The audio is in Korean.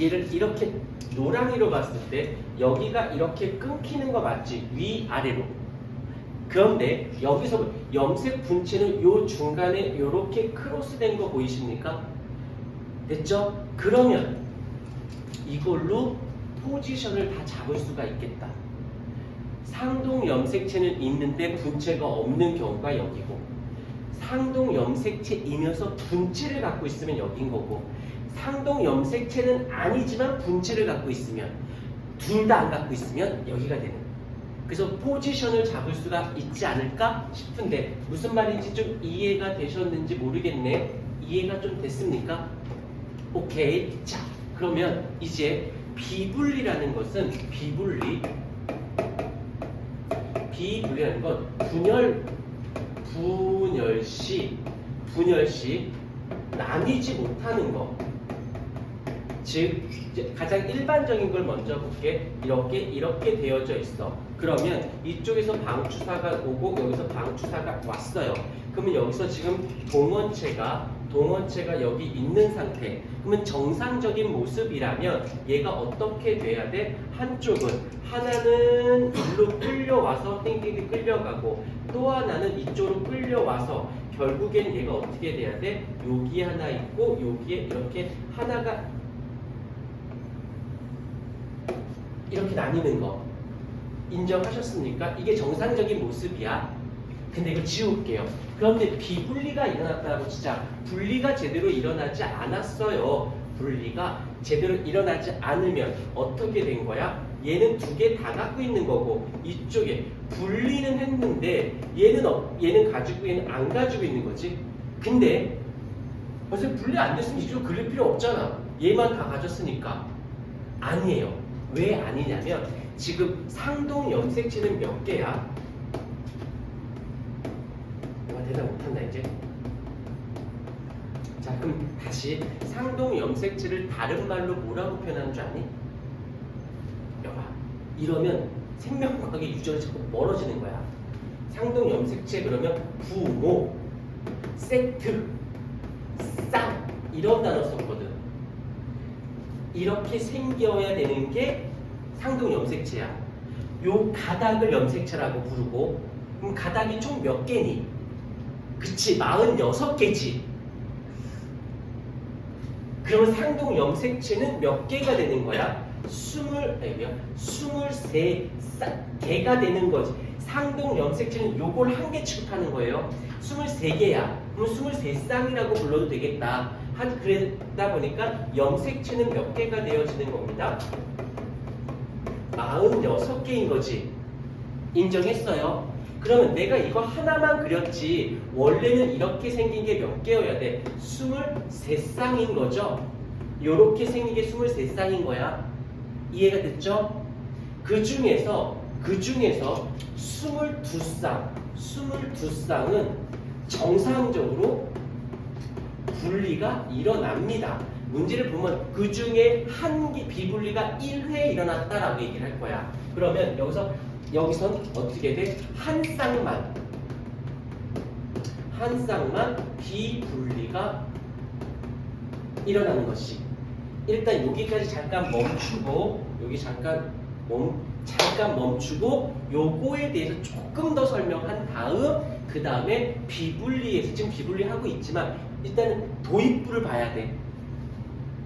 얘를 이렇게 노랑이로 봤을 때 여기가 이렇게 끊기는 거 맞지? 위아래로. 그런데 여기서 염색 분체는 요 중간에 이렇게 크로스된 거 보이십니까? 됐죠? 그러면 이걸로 포지션을 다 잡을 수가 있겠다. 상동 염색체는 있는데 분체가 없는 경우가 여기고 상동 염색체이면서 분체를 갖고 있으면 여긴 거고 상동 염색체는 아니지만 분체를 갖고 있으면 둘 다 안 갖고 있으면 여기가 되는. 그래서 포지션을 잡을 수가 있지 않을까 싶은데 무슨 말인지 좀 이해가 되셨는지 모르겠네. 이해가 좀 됐습니까? 오케이. 자 그러면 이제 비분리라는 것은 비분리. 비분리라는 건 분열 분열시 분열시 나뉘지 못하는 거. 즉 가장 일반적인 걸 먼저 볼게. 이렇게 이렇게 되어져 있어. 그러면 이쪽에서 방추사가 오고 여기서 방추사가 왔어요. 그러면 여기서 지금 동원체가 동원체가 여기 있는 상태. 그러면 정상적인 모습이라면 얘가 어떻게 돼야 돼? 한쪽은 하나는 일로 끌려와서 땡땡이 끌려가고 또 하나는 이쪽으로 끌려와서 결국엔 얘가 어떻게 돼야 돼? 여기 하나 있고 여기에 이렇게 하나가 이렇게 나뉘는 거 인정하셨습니까? 이게 정상적인 모습이야. 근데 이거 지울게요. 그런데 비분리가 일어났다고 진짜 분리가 제대로 일어나지 않았어요. 분리가 제대로 일어나지 않으면 어떻게 된 거야? 얘는 두 개 다 갖고 있는 거고 이쪽에 분리는 했는데 얘는 어, 얘는 가지고 얘는 안 가지고 있는 거지. 근데 벌써 분리 안 됐으면 이쪽 그릴 필요 없잖아. 얘만 다 가졌으니까 아니에요. 왜 아니냐면 지금 상동 염색체는 몇 개야? 대답 못한다 이제. 자 그럼 다시 상동 염색체를 다른 말로 뭐라고 표현하는 줄 아니? 여봐 이러면 생명과학의 유전이 자꾸 멀어지는 거야. 상동 염색체 그러면 부모, 세트, 쌍 이런 단어 썼거든. 이렇게 생겨야 되는 게 상동 염색체야. 요 가닥을 염색체라고 부르고 그럼 가닥이 총 몇 개니? 그치 46개지. 그러면 상동 염색체는 몇 개가 되는 거야? 20, 아니야, 23개가 되는 거지. 상동 염색체는 요걸 한 개 취급하는 거예요. 23개야. 그럼 23쌍이라고 불러도 되겠다. 한 그러다 보니까 염색체는 몇 개가 되어지는 겁니다. 46개인 거지. 인정했어요. 그러면 내가 이거 하나만 그렸지 원래는 이렇게 생긴 게 몇 개여야 돼? 23쌍인 거죠? 요렇게 생긴 게 23쌍인 거야. 이해가 됐죠? 그 중에서 그 중에서 22쌍 22쌍은 정상적으로 분리가 일어납니다. 문제를 보면 그 중에 한 개 비분리가 1회 일어났다라고 얘기를 할 거야. 그러면 여기서 여기선 어떻게 돼? 한 쌍만 한 쌍만 비분리가 일어나는 것이 일단 여기까지 잠깐 멈추고 여기 잠깐 멈 잠깐 멈추고 요거에 대해서 조금 더 설명한 다음 그 다음에 비분리에서 지금 비분리하고 있지만 일단은 도입부를 봐야 돼.